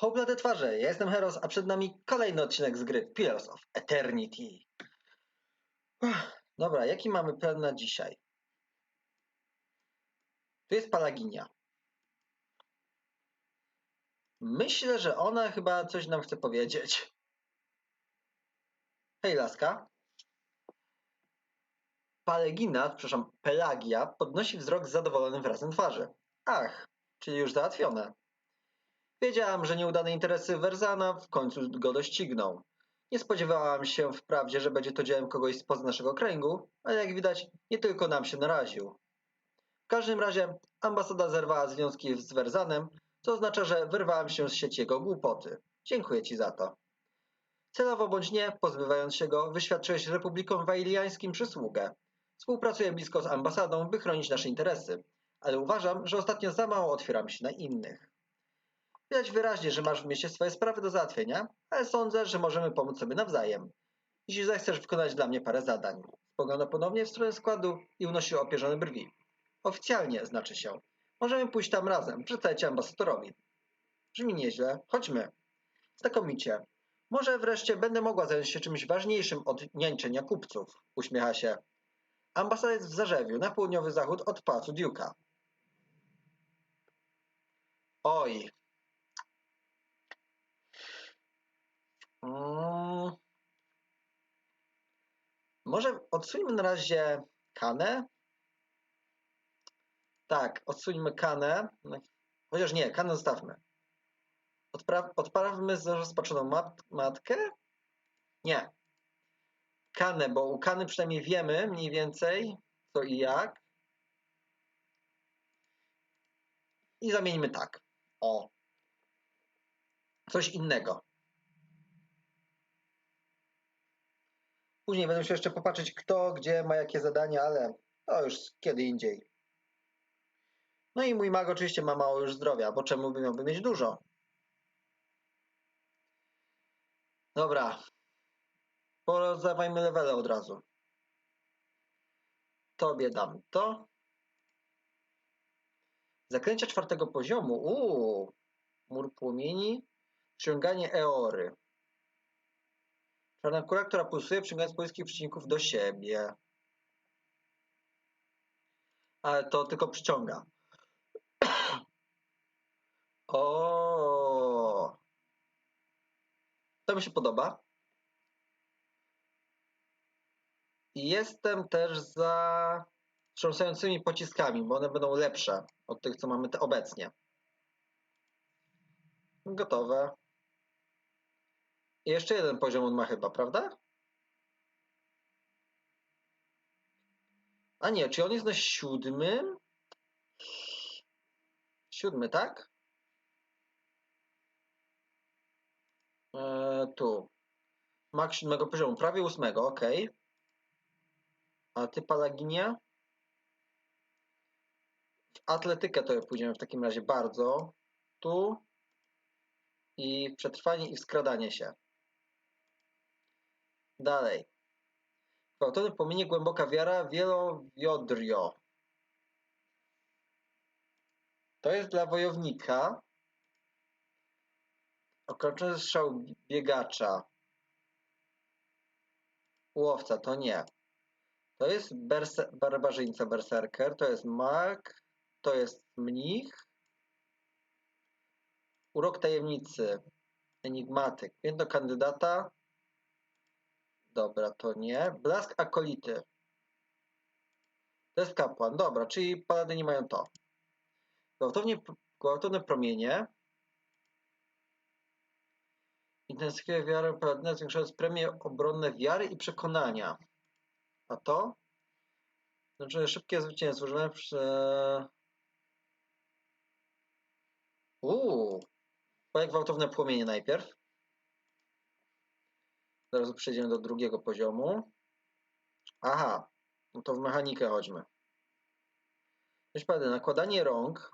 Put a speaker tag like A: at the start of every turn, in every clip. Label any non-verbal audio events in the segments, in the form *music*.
A: Hoplate twarze, ja jestem Heros, a przed nami kolejny odcinek z gry Pillars of Eternity. Uff, Dobra, jaki mamy plan na dzisiaj? Tu jest Palaginia. Myślę, że ona chyba coś nam chce powiedzieć. Hej, laska. Palegina, przepraszam, Pelagia podnosi wzrok z zadowolonym wyrazem twarzy. Ach, czyli już załatwione. Wiedziałam, że nieudane interesy Werzana w końcu go dościgną. Nie spodziewałam się wprawdzie, że będzie to dziełem kogoś spoza naszego kręgu, ale jak widać, nie tylko nam się naraził. W każdym razie ambasada zerwała związki z Werzanem, co oznacza, że wyrwałam się z sieci jego głupoty. Dziękuję ci za to. Celowo bądź nie, pozbywając się go, wyświadczyłeś republikom wailiańskim przysługę. Współpracuję blisko z ambasadą, by chronić nasze interesy, ale uważam, że ostatnio za mało otwieram się na innych. Widać wyraźnie, że masz w mieście swoje sprawy do załatwienia, ale sądzę, że możemy pomóc sobie nawzajem. Jeśli zechcesz wykonać dla mnie parę zadań. Spogląda ponownie w stronę składu i unosi opierzone brwi. Oficjalnie znaczy się. Możemy pójść tam razem, przedstawić ambasadorowi. Brzmi nieźle. Chodźmy. Znakomicie. Może wreszcie będę mogła zająć się czymś ważniejszym od niańczenia kupców. Uśmiecha się. Ambasada jest w Zarzewiu, na południowy zachód od pałacu Duke'a. Oj. Mm. Może odsuńmy na razie kanę? Tak, odsuńmy kanę. Chociaż nie, kanę zostawmy. Odpra- odprawmy zrozpaczoną mat- matkę? Nie. Kanę, bo u Kany przynajmniej wiemy mniej więcej co i jak. I zamieńmy tak. O. Coś innego. Później będę musiał jeszcze popatrzeć, kto, gdzie ma jakie zadania, ale to już kiedy indziej. No i mój mag oczywiście ma mało już zdrowia, bo czemu by miałby mieć dużo? Dobra. Porozdawajmy levele od razu. Tobie dam to. Zaklęcia czwartego poziomu. Uuu. Mur płomieni. Przyciąganie Eory. Czarna kula, która pulsuje, przyciągając połyskich przeciwników do siebie. Ale to tylko przyciąga. *clears throat* O. To mi się podoba. Jestem też za wstrząsającymi pociskami, bo one będą lepsze od tych, co mamy obecnie. Gotowe. Jeszcze jeden poziom on ma chyba, prawda? A nie, czy on jest na siódmym? Siódmy, tak? Eee, tu. Mak siódmego poziomu, prawie ósmego, ok. A ty, Palaginia? W atletykę to pójdziemy w takim razie bardzo. Tu. I w przetrwanie i w skradanie się. Dalej. Gwałtowne płomienie, głęboka wiara, wielowiodrio. To jest dla wojownika. Okrączony strzał biegacza. Łowca to nie. To jest berse, barbarzyńca berserker, to jest mag, to jest mnich. Urok tajemnicy. Enigmatyk. Jedno kandydata. Dobra, to nie. Blask akolity. To jest kapłan. Dobra, czyli paladyni mają to. Gwałtownie, gwałtowne promienie. Intensyfikuje wiarę paladyna, zwiększając premie obronne wiary i przekonania. A to? Znaczy szybkie zwycięstwo. Używane przy... Uuu. Gwałtowne płomienie najpierw. Zaraz przejdziemy do drugiego poziomu. Aha. No to w mechanikę chodźmy. Cześć pady, nakładanie rąk.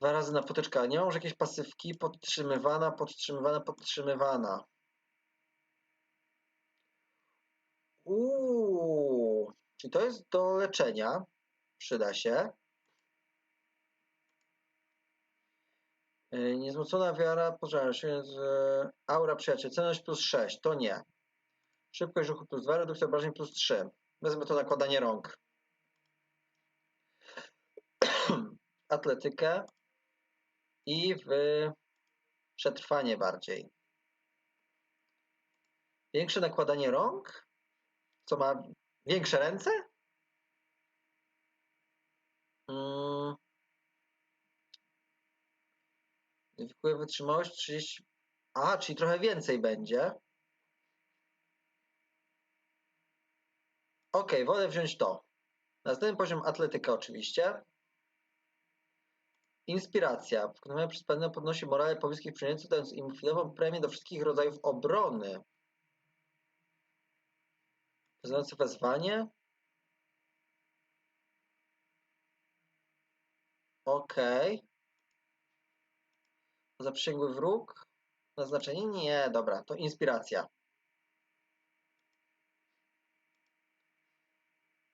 A: Dwa razy na potyczkę. Nie mam już jakieś pasywki. Podtrzymywana, podtrzymywana, podtrzymywana. Uuu, czyli to jest do leczenia. Przyda się. Niezmocona wiara, pożar się, yy, aura przyjaciel, celność plus 6, to nie. Szybkość ruchu plus 2, redukcja obrażeń plus 3. Wezmę to nakładanie rąk. *clears throat* Atletykę i w przetrwanie bardziej. Większe nakładanie rąk? Co ma większe ręce? Mm. Zwykłe wytrzymałość 30. A, czyli trochę więcej będzie. Ok, wolę wziąć to. Następny poziom atletyka oczywiście. Inspiracja. Wykonywana przez pewne podnosi morale pobliskich przyjemców, dając im chwilową premię do wszystkich rodzajów obrony. Wzywające wezwanie. Okej. Zaprzysięgły wróg. Naznaczenie? Nie, dobra, to inspiracja.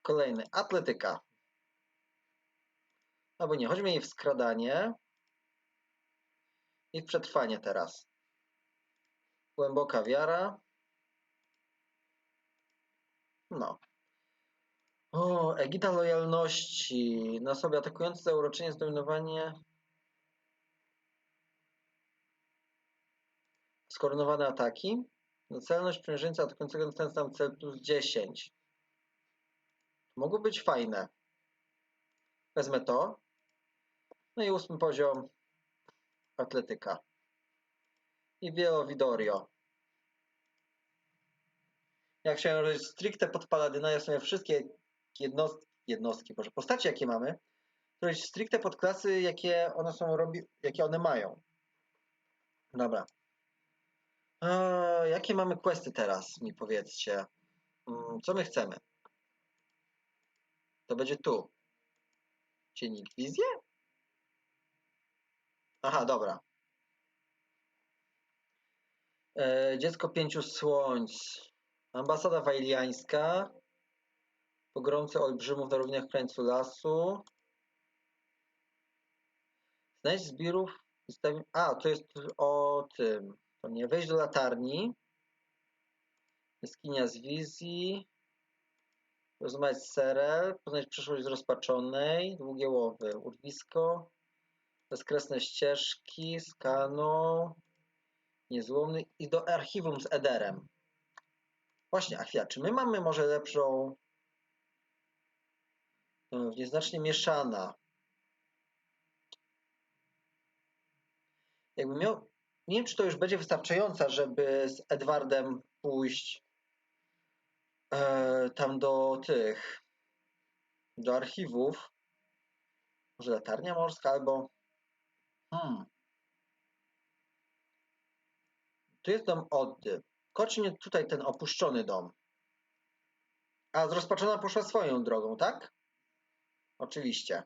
A: Kolejny. Atletyka. Albo nie, chodzi mi w skradanie i w przetrwanie teraz. Głęboka wiara. No. O, Egida lojalności. Na sobie atakujący zauroczenie zdominowanie. Skorunowane ataki. Na celność przymierzeńca atakującego na ten sam cel plus 10. Mogło być fajne. Wezmę to. No i ósmy poziom atletyka. I Wielowidorio. Jak chciałem robić stricte pod paladyna, ja sobie wszystkie jednostki, jednostki, boże, postacie jakie mamy, to jest stricte pod klasy, jakie one są robi, jakie one mają. Dobra. Jakie mamy questy teraz, mi powiedzcie. Mm, co my chcemy? To będzie tu. Dziennik wizję? Aha, dobra. E, dziecko pięciu słońc. Ambasada wajliańska. Pogromcy olbrzymów na równiach krańcu lasu. Znajdź zbirów. A, to jest o tym. Nie. Wejść do latarni. Jaskinia z wizji. Rozmawiać z Serel. Poznać przyszłość zrozpaczonej. Długie łowy. Urwisko. Bezkresne ścieżki. Skano. Niezłomny. I do archiwum z Ederem. Właśnie, a chwila, czy my mamy może lepszą no, nieznacznie mieszana. Jakby miał, nie wiem, czy to już będzie wystarczająca, żeby z Edwardem pójść e, tam do tych, do archiwów. Może latarnia morska albo hmm. Tu jest dom Oddy. Koczy mnie tutaj ten opuszczony dom. A zrozpaczona poszła swoją drogą, tak? Oczywiście.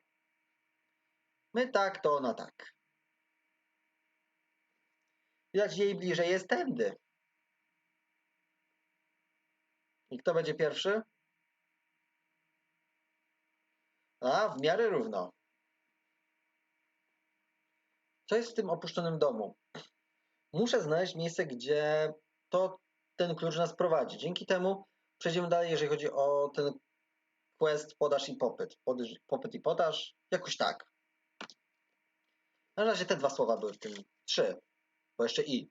A: My tak, to ona tak. Widać jej bliżej jest tędy. I kto będzie pierwszy? A, w miarę równo. Co jest w tym opuszczonym domu? Muszę znaleźć miejsce, gdzie to ten klucz nas prowadzi. Dzięki temu przejdziemy dalej, jeżeli chodzi o ten quest podaż i popyt. Popyt i podaż. Jakoś tak. Na razie te dwa słowa były w tym. Trzy. Bo jeszcze i.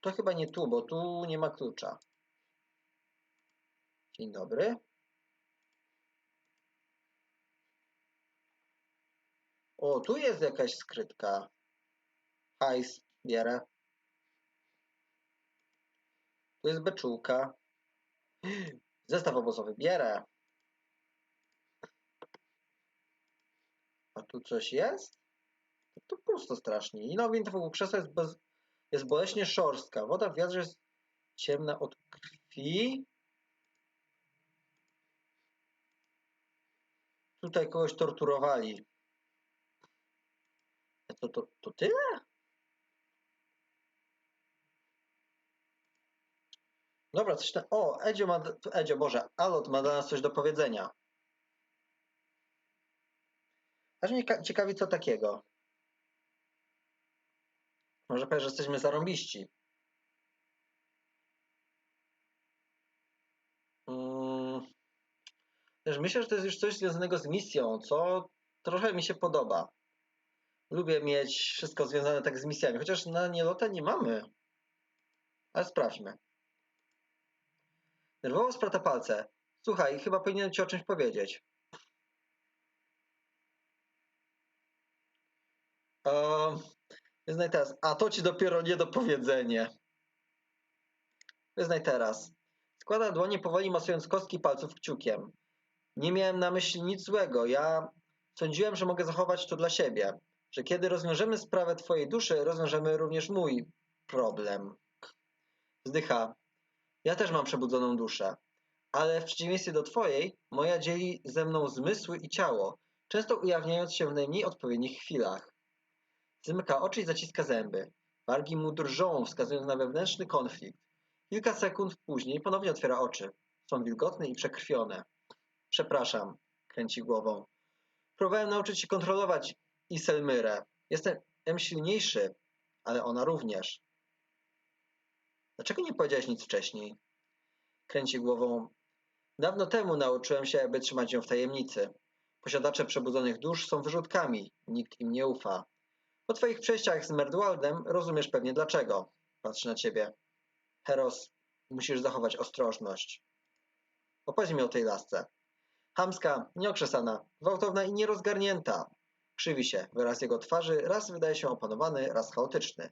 A: To chyba nie tu, bo tu nie ma klucza. Dzień dobry. O, tu jest jakaś skrytka. Hajs bierę. Tu jest beczułka. Zestaw obozowy bierę. A tu coś jest? To pusto strasznie. Nowin to wokół krzesła jest, bez, jest boleśnie szorstka. Woda w wiatrze jest ciemna od krwi. Tutaj kogoś torturowali. To, to, to tyle? Dobra, coś tam. O, Edzio ma. Edzio, Boże, Alot ma dla nas coś do powiedzenia. Aż mnie ka- ciekawi, co takiego. Może powiesz, że jesteśmy zarąbiści. Mm. Też myślę, że to jest już coś związanego z misją, co trochę mi się podoba. Lubię mieć wszystko związane tak z misjami, chociaż na Nielota nie mamy. Ale sprawdźmy. Nerwowo sprata palce. Słuchaj, chyba powinienem ci o czymś powiedzieć. Ehm, wyznaj teraz. A to ci dopiero niedopowiedzenie. Wyznaj teraz. Składa dłonie powoli masując kostki palców kciukiem. Nie miałem na myśli nic złego. Ja sądziłem, że mogę zachować to dla siebie. Że kiedy rozwiążemy sprawę twojej duszy, rozwiążemy również mój problem. Wzdycha. Ja też mam przebudzoną duszę. Ale w przeciwieństwie do twojej, moja dzieli ze mną zmysły i ciało, często ujawniając się w najmniej odpowiednich chwilach. Zmyka oczy i zaciska zęby. Wargi mu drżą, wskazując na wewnętrzny konflikt. Kilka sekund później ponownie otwiera oczy. Są wilgotne i przekrwione. Przepraszam, kręci głową. Próbowałem nauczyć się kontrolować Iselmyrę. Jestem silniejszy, ale ona również. Dlaczego nie powiedziałeś nic wcześniej? Kręci głową. Dawno temu nauczyłem się, by trzymać ją w tajemnicy. Posiadacze przebudzonych dusz są wyrzutkami. Nikt im nie ufa. Po twoich przejściach z Merdwaldem rozumiesz pewnie dlaczego. Patrzy na ciebie. Heros, musisz zachować ostrożność. Opowiedz mi o tej lasce. Hamska, nieokrzesana, gwałtowna i nierozgarnięta. Krzywi się, wyraz jego twarzy raz wydaje się opanowany, raz chaotyczny.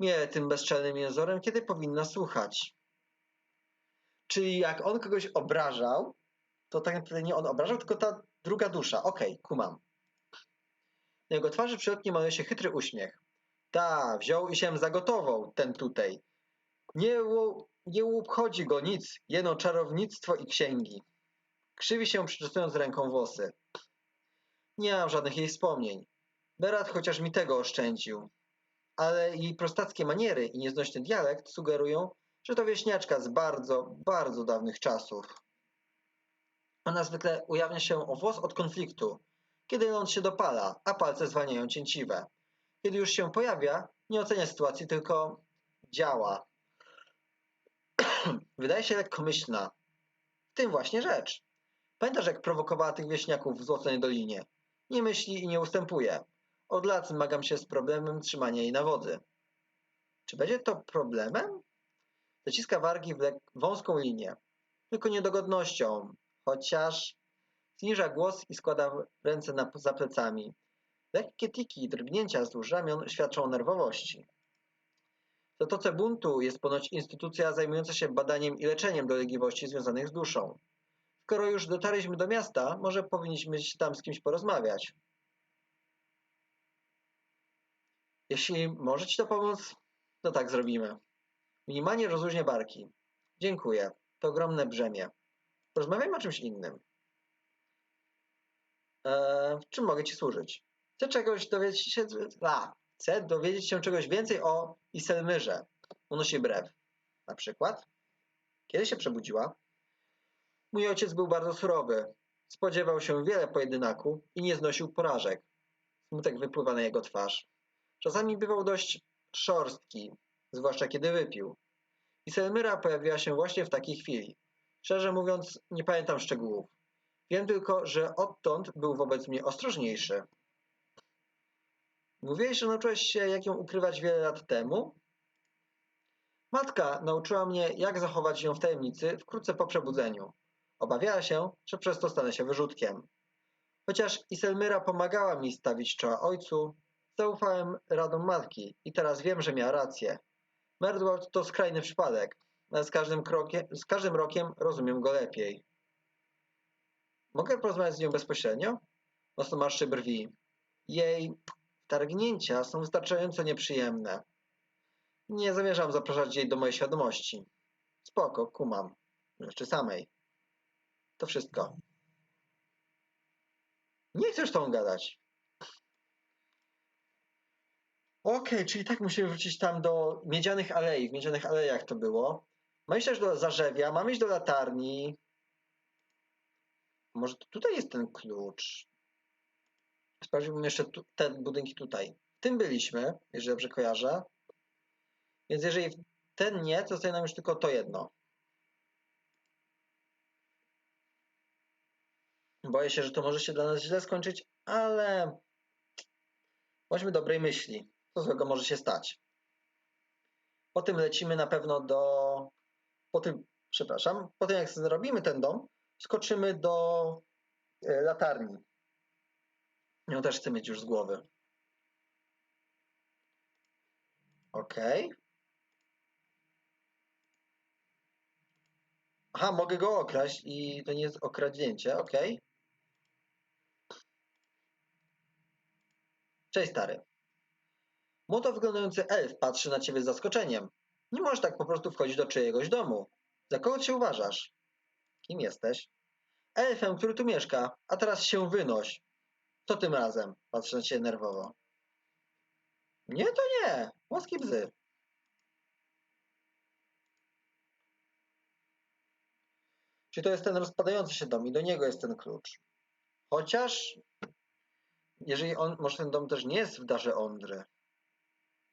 A: Nie tym bezczelnym jęzorem, kiedy powinna słuchać. Czyli jak on kogoś obrażał, to tak naprawdę nie on obrażał, tylko ta druga dusza. Okej, kumam. Na jego twarzy maluje się chytry uśmiech. Ta, wziął i się zagotował, ten tutaj. Nie, ło- nie obchodzi go nic, jeno czarownictwo i księgi. Krzywi się, przyczesując ręką włosy. Nie mam żadnych jej wspomnień. Berat chociaż mi tego oszczędził. Ale jej prostackie maniery i nieznośny dialekt sugerują, że to wieśniaczka z bardzo, bardzo dawnych czasów. Ona zwykle ujawnia się o włos od konfliktu, kiedy ląd się dopala, a palce zwalniają cięciwe. Kiedy już się pojawia, nie ocenia sytuacji, tylko działa. *clears throat* Wydaje się lekkomyślna. W tym właśnie rzecz. Pamiętasz, jak prowokowała tych wieśniaków w Złoconej Dolinie? Nie myśli i nie ustępuje. Od lat zmagam się z problemem trzymania jej na wodzy. Czy będzie to problemem? Zaciska wargi w wąską linię. Tylko niedogodnością. Chociaż zniża głos i składa ręce na, za plecami. Lekkie tiki i drgnięcia wzdłuż ramion świadczą o nerwowości. W Zatoce Buntu jest ponoć instytucja zajmująca się badaniem i leczeniem dolegliwości związanych z duszą. Skoro już dotarliśmy do miasta, może powinniśmy tam z kimś porozmawiać. Jeśli może ci to pomóc, to tak zrobimy. Minimalnie rozluźnia barki. Dziękuję. To ogromne brzemię. Porozmawiajmy o czymś innym. W czym mogę ci służyć? Chcę czegoś dowiedzieć się... A, chcę dowiedzieć się czegoś więcej o Iselmyrze. Unosi brew. Na przykład? Kiedy się przebudziła? Mój ojciec był bardzo surowy. Spodziewał się wiele pojedynku i nie znosił porażek. Smutek wypływa na jego twarz. Czasami bywał dość szorstki, zwłaszcza kiedy wypił. I Selmyra pojawiła się właśnie w takiej chwili. Szczerze mówiąc, nie pamiętam szczegółów. Wiem tylko, że odtąd był wobec mnie ostrożniejszy. Mówiłeś, że nauczyłeś się, jak ją ukrywać wiele lat temu? Matka nauczyła mnie, jak zachować ją w tajemnicy wkrótce po przebudzeniu. Obawiała się, że przez to stanę się wyrzutkiem. Chociaż Iselmyra pomagała mi stawić czoła ojcu, zaufałem radom matki i teraz wiem, że miała rację. Merdwald to skrajny przypadek, ale z każdym, krokiem, z każdym rokiem rozumiem go lepiej. Mogę porozmawiać z nią bezpośrednio? Mocno marszczy brwi. Jej targnięcia są wystarczająco nieprzyjemne. Nie zamierzam zapraszać jej do mojej świadomości. Spoko, kumam. Rzeczy samej. To wszystko. Nie chcesz tą gadać. Okej, czyli tak musimy wrócić tam do Miedzianych Alei. W Miedzianych Alejach to było. Mamy iść też do Zarzewia, mamy iść do latarni. Może tutaj jest ten klucz. Sprawdziłbym jeszcze tu, te budynki tutaj. W tym byliśmy, jeżeli dobrze kojarzę. Więc jeżeli ten nie, to zostaje nam już tylko to jedno. Boję się, że to może się dla nas źle skończyć, ale bądźmy dobrej myśli. Co złego może się stać? Po tym lecimy na pewno do. Po tym, przepraszam, po tym jak zrobimy ten dom, skoczymy do e, latarni. Ją też chcę mieć już z głowy. Ok. Aha, mogę go okraść i to nie jest okradzięcie, ok. Cześć stary. Młoto wyglądający elf patrzy na ciebie z zaskoczeniem. Nie możesz tak po prostu wchodzić do czyjegoś domu. Za kogo się uważasz? Kim jesteś? Elfem, który tu mieszka, a teraz się wynoś. Co tym razem? Patrzę na ciebie nerwowo. Nie, to nie. Łaski bzy. Czy to jest ten rozpadający się dom i do niego jest ten klucz? Chociaż, jeżeli on, może ten dom też nie jest w darze Ondry.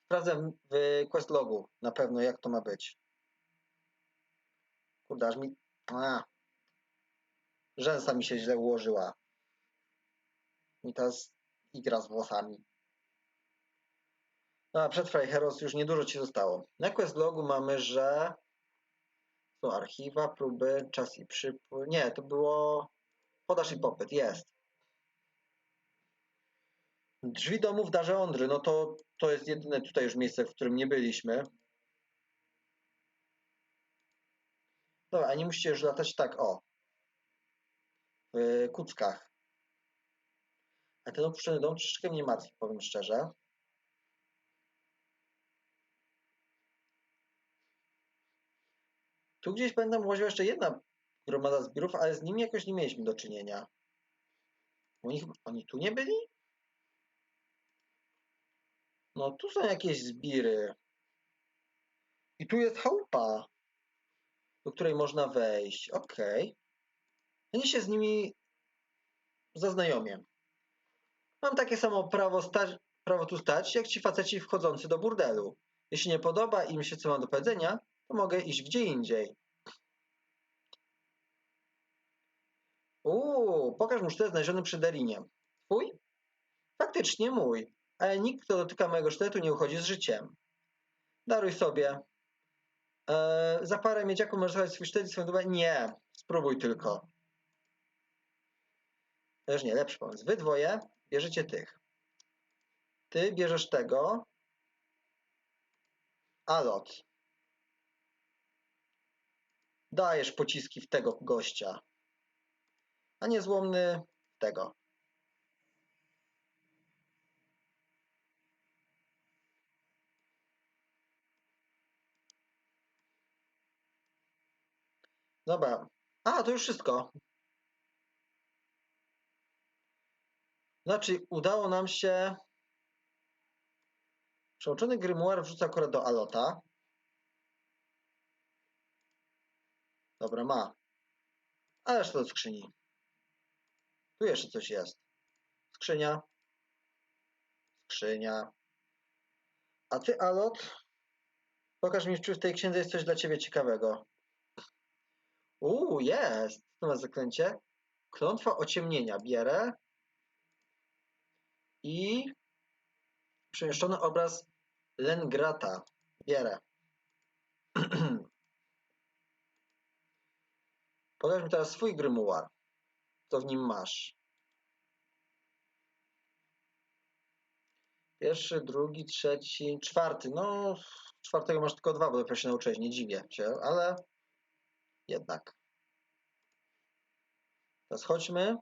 A: Sprawdzę w quest logu na pewno, jak to ma być. Kurde, aż mi... A. Rzęsa mi się źle ułożyła. I teraz igra z włosami. No, a przetrwaj Heros, już niedużo ci zostało. Na quest logu mamy, że są archiwa, próby, czas i przypływ. Nie, to było podaż i popyt, jest. Drzwi domu w Darze Ondry, no to, to jest jedyne tutaj już miejsce, w którym nie byliśmy. Dobra, a nie musicie już latać tak, o. Kuckach. A ten opuszczony dom troszeczkę mnie martwi, powiem szczerze. Tu gdzieś będę łaziła jeszcze jedna gromada zbiorów, ale z nimi jakoś nie mieliśmy do czynienia. Oni, oni tu nie byli? No tu są jakieś zbiry. I tu jest chałupa, do której można wejść. Okej. Okay. Nie się z nimi zaznajomię. Mam takie samo prawo, stać, prawo tu stać, jak ci faceci wchodzący do burdelu. Jeśli nie podoba im się, co mam do powiedzenia, to mogę iść gdzie indziej. Uuu, pokaż mu sztylet znaleziony przy Derinie. Twój? Faktycznie mój, ale nikt, kto dotyka mojego sztyletu, nie uchodzi z życiem. Daruj sobie. Eee, za parę miedziaków możesz swój sztylet i swoją dumę? Nie, spróbuj tylko. Też nie, lepszy pomysł. Wy dwoje bierzecie tych. Ty bierzesz tego. Alot. Dajesz pociski w tego gościa. A niezłomny tego. Dobra. A, to już wszystko. Znaczy, udało nam się. Przełączony grimoire wrzuca akurat do Alota. Dobra, ma. A reszta do skrzyni. Tu jeszcze coś jest. Skrzynia. Skrzynia. A ty, Alot, pokaż mi, czy w tej księdze jest coś dla ciebie ciekawego. Uuu, jest. Co ma zaklęcie? Klątwa ociemnienia. Bierę. I przemieszczony obraz Lengrata. Bierę. *clears throat* Pokaż mi teraz swój grymuar. Co w nim masz? Pierwszy, drugi, trzeci, czwarty. No, czwartego masz tylko dwa, bo dopiero się nauczyłeś, nie dziwię cię, ale jednak. Teraz chodźmy.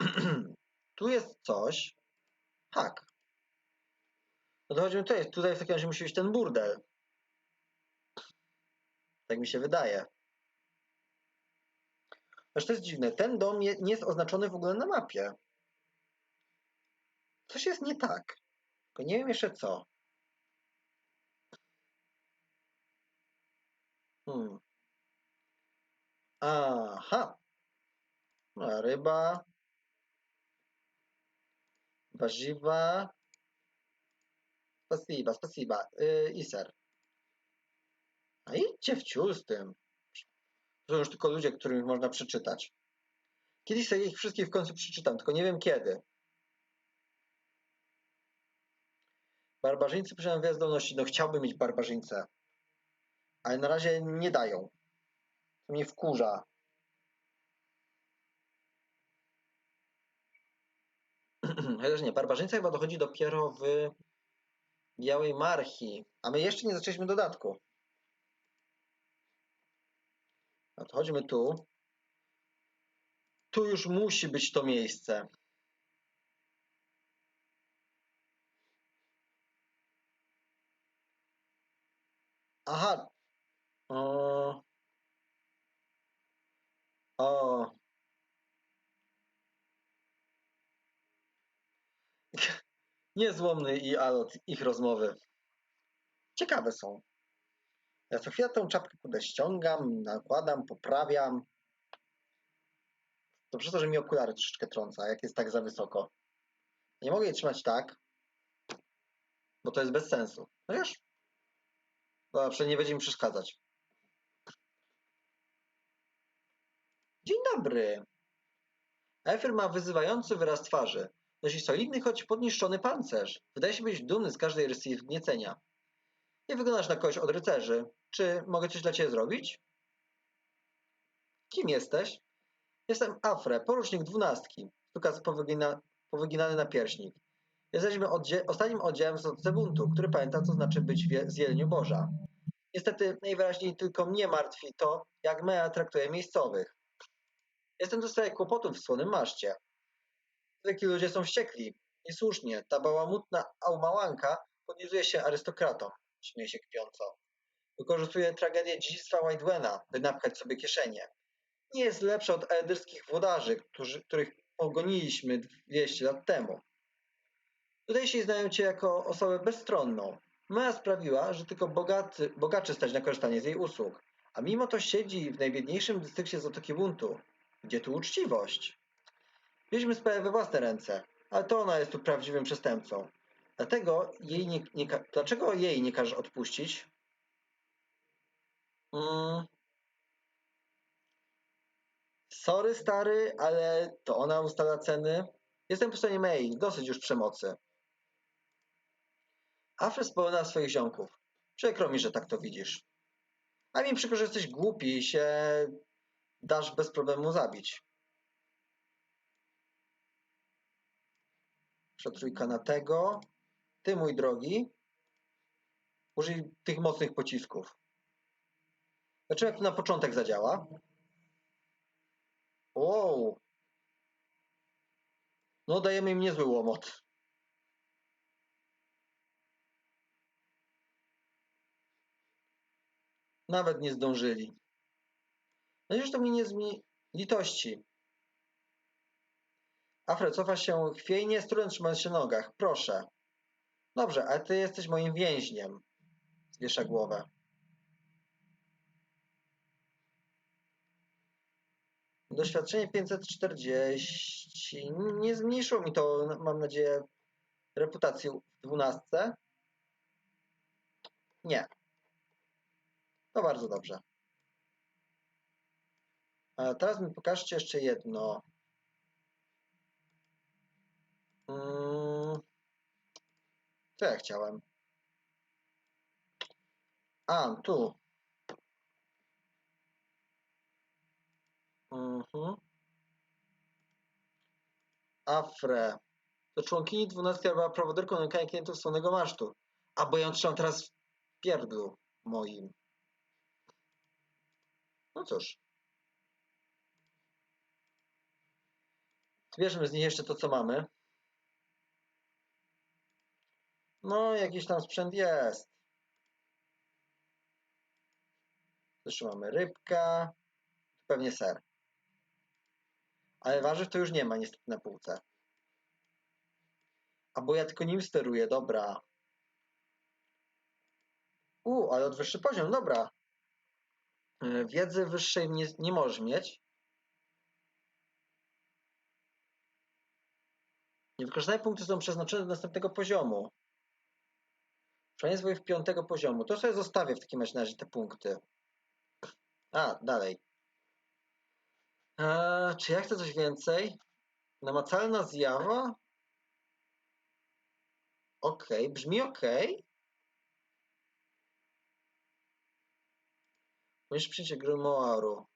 A: *clears throat* tu jest coś. Tak. No to chodźmy tutaj. Tutaj w takim razie musi być ten burdel. Tak mi się wydaje. Aż to jest dziwne. Ten dom nie, jest oznaczony w ogóle na mapie. Coś jest nie tak. Tylko nie wiem jeszcze co. Hmm. Aha. No, ryba. Warzywa. Spasiba, spasiba. Yy, I ser. A idźcie w ciul z tym. To są już tylko ludzie, których można przeczytać. Kiedyś sobie ich wszystkich w końcu przeczytam, tylko nie wiem kiedy. Barbarzyńcy posiadają zdolności. No chciałbym mieć barbarzyńcę. Ale na razie nie dają. To mnie wkurza. *clears throat* Chociaż nie, barbarzyńca chyba dochodzi dopiero w Białej Marchi. A my jeszcze nie zaczęliśmy dodatku. No to chodźmy tu. Tu już musi być to miejsce. Aha. O. O. Niezłomny i Alot, ich rozmowy. Ciekawe są. Ja co chwilę tą czapkę kurde ściągam, nakładam, poprawiam. To przez to, że mi okulary troszeczkę trąca, jak jest tak za wysoko. Nie mogę jej trzymać tak, bo to jest bez sensu. No wiesz? Dobra, przynajmniej nie będzie mi przeszkadzać. Dzień dobry. Efer ma wyzywający wyraz twarzy. Nosi solidny, choć podniszczony pancerz. Wydaje się być dumny z każdej rysy wgniecenia. Nie wyglądasz na kogoś od rycerzy. Czy mogę coś dla ciebie zrobić? Kim jesteś? Jestem Afre, porucznik dwunastki. Stuka powygina, powyginany napierśnik. Jesteśmy oddzie ostatnim oddziałem z buntu, który pamięta, co znaczy być z jeleniu Boża. Niestety najwyraźniej tylko mnie martwi to, jak Mea traktuje miejscowych. Jestem sprawie kłopotów w Słonym Maszcie. Zwykli ludzie są wściekli. I słusznie, ta bałamutna Aumałanka podlizuje się arystokratom, śmieje się kpiąco. Wykorzystuje tragedię dziedzictwa Whitewena, by napchać sobie kieszenie. Nie jest lepsza od edirskich włodarzy, którzy, których pogoniliśmy 200 lat temu. Tutejsi znają cię jako osobę bezstronną. Mea sprawiła, że tylko bogaty, bogaczy stać na korzystanie z jej usług, a mimo to siedzi w najbiedniejszym dystrykcie Zatoki Buntu. Gdzie tu uczciwość? Wzięliśmy sprawę we własne ręce, ale to ona jest tu prawdziwym przestępcą. Dlatego jej nie, nie, dlaczego jej nie każesz odpuścić? Mm. Sorry, stary, ale to ona ustala ceny. Jestem po stronie May, dosyć już przemocy. Afres pełna swoich ziomków. Przykro mi, że tak to widzisz. A mi przykro, że jesteś głupi i się dasz bez problemu zabić. Przetrójka na tego. Ty, mój drogi, użyj tych mocnych pocisków. Zobaczymy, jak to na początek zadziała. Wow. No, dajemy im niezły łomot. Nawet nie zdążyli. No już to mi nie zmi litości. Afre cofa się chwiejnie, strułem trzymając się nogach. Proszę. Dobrze, ale ty jesteś moim więźniem. Zwiesza głowę. Doświadczenie 540. Nie zmniejszyło mi to, mam nadzieję, reputacji w dwunastce. Nie. To bardzo dobrze. A teraz mi pokażcie jeszcze jedno. Hmm. Co ja chciałem? A, tu. Mhm. Afre. To członkini 12 była prowoderką nękania klientów słonego masztu. A bo ją trzymam teraz w pierdlu moim. No cóż. Zbierzmy z nich jeszcze to, co mamy. No, jakiś tam sprzęt jest. Jeszcze mamy rybka. Pewnie ser. Ale warzyw to już nie ma niestety na półce. A bo ja tylko nim steruję, dobra. U, ale od wyższy poziom, dobra. E, wiedzy wyższej nie, nie możesz mieć. Niewykorzystane punkty są przeznaczone do następnego poziomu. Szalenie zwojów piątego poziomu. To sobie zostawię w takim razie te punkty. A, dalej. Eee, czy ja chcę coś więcej? Namacalna zjawa? Okej, brzmi okej. Musisz przyjść Grimoiru.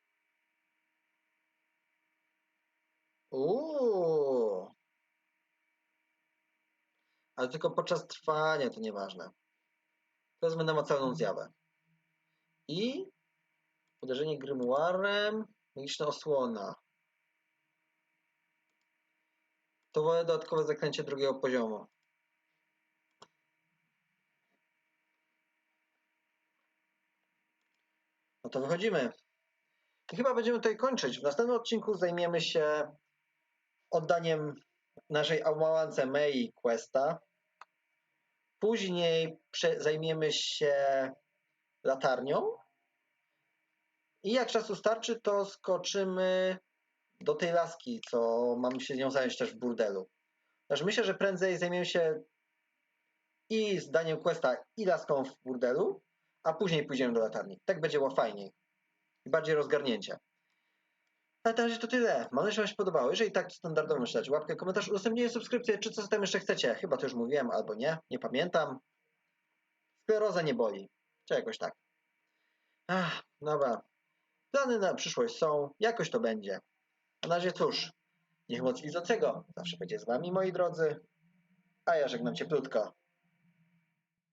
A: Uuu. Ale tylko podczas trwania, to nieważne. Wezmę namacalną zjawę. I uderzenie grimoirem, magiczna osłona. To wolę dodatkowe zaklęcie drugiego poziomu. No to wychodzimy. I chyba będziemy tutaj kończyć. W następnym odcinku zajmiemy się oddaniem naszej Amałance Mei Questa. Później zajmiemy się latarnią. I jak czasu starczy, to skoczymy do tej laski, co mamy się nią zająć też w burdelu. Także myślę, że prędzej zajmiemy się i zdaniem questa, i laską w burdelu, a później pójdziemy do latarni. Tak będzie fajniej. I bardziej rozgarnięcie. Ale na razie to tyle. Mam nadzieję, że Wam się podobało. Jeżeli tak, to standardowo dać łapkę, komentarz, udostępnienie, subskrypcję, czy co tam jeszcze chcecie. Chyba to już mówiłem, albo nie, nie pamiętam. Skleroza nie boli. Czy jakoś tak. Ach, dobra. Plany na przyszłość są, jakoś to będzie. Na razie cóż, niech moc widzącego zawsze będzie z Wami, moi drodzy. A ja żegnam cieplutko.